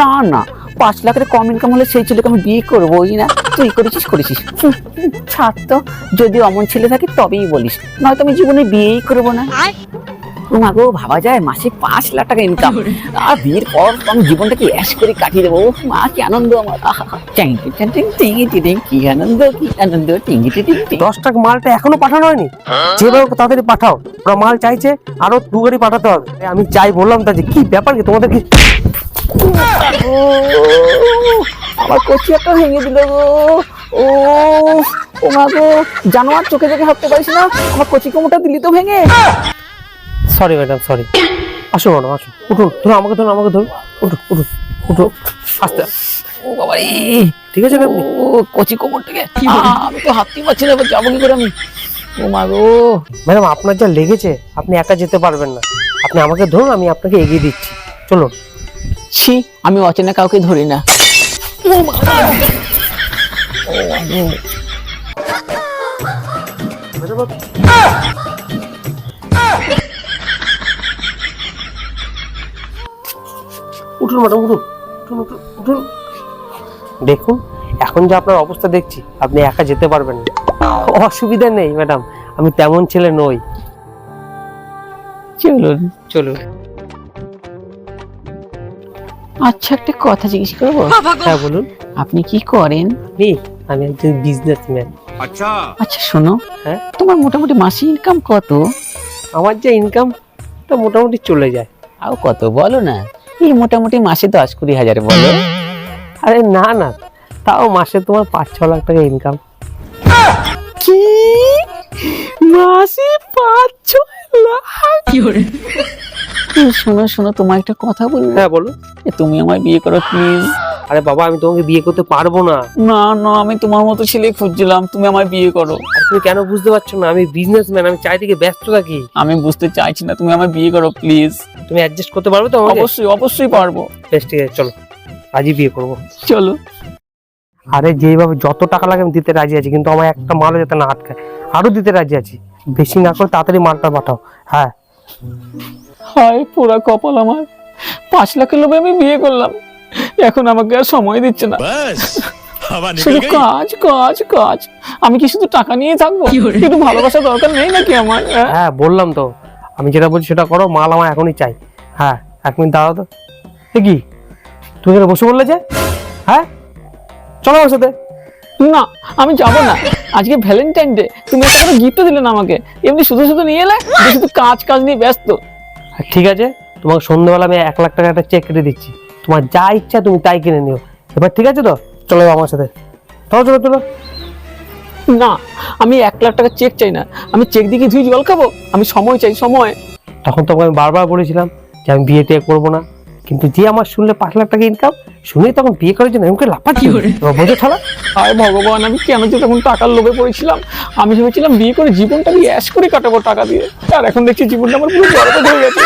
না না পাঁচ লাখের কম ইনকাম হলে সেই ছেলেকে আমি বিয়ে করবোই না তুই করেছিস করেছিস। ছাড় তো যদি অমন ছেলে থাকে তবেই বলিস নয়তো আমি জীবনে বিয়েই করব না। ও গো ভাবা যায় মাসে পাঁচ লাখ টাকা ইনকাম আর বিয়ের পর তো আমি জীবনটাকে অ্যাশ করে কাটিয়ে দেবো। মা কি আনন্দ আমার। কি আনন্দ কি আনন্দ টিং টিং টিং টিং। দশ টাকা মালটা এখনও পাঠানো হয়নি? যেভাবে তাড়াতাড়ি পাঠাও। ওরা মাল চাইছে আরও দু গাড়ি পাঠাতে হবে। আমি চাই বললাম তা যে কি ব্যাপার কি তোমাদের কি আমার কচি একটা ভেঙে দিল গো। ও ও মা গো জানোয়ার চোখে দেখে হাঁটতে পারিস না? আমার কচি কোমরটা দিলি তো ভেঙে। সরি ম্যাডাম সরি আসো ম্যাডাম আসো। উঠুন ধরুন আমাকে ধরুন আমাকে ধরুন উঠুন উঠুন উঠুন আস্তে। ও বাবা রে ঠিক আছে আপনি ও কচি কোমর থেকে আমি তো হাঁটতেই পারছি না যাব কি করে আমি ও মা গো। ম্যাডাম আপনার যা লেগেছে আপনি একা যেতে পারবেন না। আপনি আমাকে ধরুন আমি আপনাকে এগিয়ে দিচ্ছি। চলুন। ছি আমি অচেনা কাউকে ধরি না। উঠুন ম্যাডাম উঠুন। উঠুন উঠুন উঠুন। দেখুন এখন যে আপনার অবস্থা দেখছি আপনি একা যেতে পারবেন না। অসুবিধা নেই ম্যাডাম আমি তেমন ছেলে নই। চলুন। চলুন। আচ্ছা একটা কথা জিজ্ঞেস করব? হ্যাঁ বলুন। আপনি কি করেন? আপনি আমি একজন বিজনেসম্যান আচ্ছা। আচ্ছা শোনো। হ্যাঁ? তোমার মোটামুটি মাসে ইনকাম কত? আমার যে ইনকাম তা মোটামুটি চলে যায়। আও কত বলো না। এই মোটামুটি মাসে দশ কুড়ি হাজার বলো। আরে না না। তাও মাসে তোমার পাঁচ ছ লাখ টাকা ইনকাম কি? মাসে পাঁচ ছ লাখ? এই শোনো শোনো তোমার একটা কথা বলব? হ্যাঁ বলুন এ, তুমি আমায় বিয়ে করো প্লিজ আরে বাবা আমি তোমাকে বিয়ে করতে পারব না। না না আমি তোমার মতো ছেলে খুঁজছিলাম তুমি আমায় বিয়ে করো। আর তুমি কেন বুঝতে পারছ না? আমি বিজনেসম্যান আমি চারিদিকে ব্যস্ত থাকি। আমি বুঝতে চাইছি না তুমি আমায় বিয়ে করো প্লিজ তুমি অ্যাডজাস্ট করতে পারবে তো আমাকে? অবশ্যই অবশ্যই পারব। বেশ ঠিক আছে চলো। আজই বিয়ে করব। চলো। আরে যেইভাবে যত টাকা লাগে আমি দিতে রাজি আছি কিন্তু আমার একটা মালও যাতে না আটকায়। আরও দিতে রাজি আছি। বেশি না করে তাড়াতাড়ি মালটা পাঠাও। হ্যাঁ। হায় পোড়া কপাল আমার। পাঁচ লাখের লোভে আমি বিয়ে করলাম। এখন আমাকে আর সময় দিচ্ছে না। শুধু কাজ কাজ কাজ। আমি কি শুধু টাকা নিয়ে থাকব? কিন্তু ভালোবাসা দরকার নেই নাকি আমার হ্যাঁ? হ্যাঁ? বললাম তো। আমি যেটা বলছি সেটা করো মাল আমার এখনই চাই। হ্যাঁ এক মিনিট দাঁড়াও তো। কি? তুমি এখানে বসে বললে যে? হ্যাঁ? চলো আমার সাথে। না আমি যাব না। আজকে ভ্যালেন্টাইন ডে তুমি একটা গিফট দিলে না আমাকে। এমনি শুধু শুধু নিয়ে এলে শুধু কাজ কাজ নিয়ে ব্যস্ত। ঠিক আছে তোমাকে সন্ধ্যাবেলা আমি এক লাখ টাকা একটা চেক কেটে দিচ্ছি। তোমার যা ইচ্ছা তুমি তাই কিনে নিও। এবার ঠিক আছে তো? চলো আমার সাথে। চলো চলো চলো। না আমি এক লাখ টাকা চেক চাই না। আমি চেক দিকে ধুই জল খাব? আমি সময় চাই সময়। তখন তোমাকে আমি বারবার বলেছিলাম যে আমি বিয়ে টিয়ে করব না। কিন্তু যে আমার শুনলে পাঁচ লাখ টাকা ইনকাম শুনেই তখন বিয়ে করার জন্য এমন লাফাচ্ছি করে? বোঝো ছাড়া আয় ভগবান আমি কেন যে তখন টাকার লোভে পড়েছিলাম? আমি ভেবেছিলাম বিয়ে করে জীবনটা আমি অ্যাশ করে কাটাবো টাকা দিয়ে। আর এখন দেখছি জীবনটা আমার পুরো বরবাদ হয়ে গেছে।